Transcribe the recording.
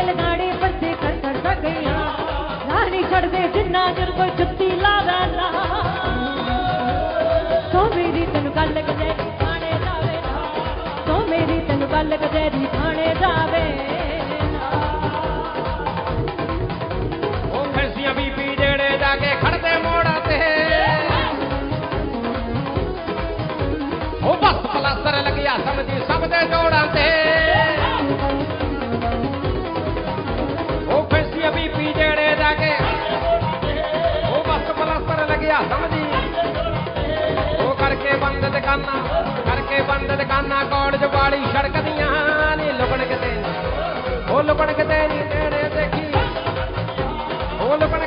अगले गाड़ी पर से कर कर गया। रानी छोड़ दे जिन्ना जुर कोई छुट्टी ला रहा तो मेरी तेन गल कचहरी थाने जावे तो मेरी तेन गल कचहरी थाने जावे समझी सब दे जोड़ा ਲੈ ਕੇ। ਉਹ ਬਸ ਪਲਸਤਰ ਲੱਗਿਆ ਸਮਝੀ? ਉਹ ਕਰਕੇ ਬੰਦ ਦੁਕਾਨਾਂ, ਕਰਕੇ ਬੰਦ ਦੁਕਾਨਾਂ ਕੌੜ ਜਵਾਲੀ ਸੜਕ ਦੀਆਂ ਨੇ ਲੁਕਣ ਕਿਤੇ ਉਹ ਲੁਕਣ ਕਿਤੇ ਨਹੀਂ ਤੇਰੇ ਦੇਖੀ। ਉਹ ਲੁਕਣ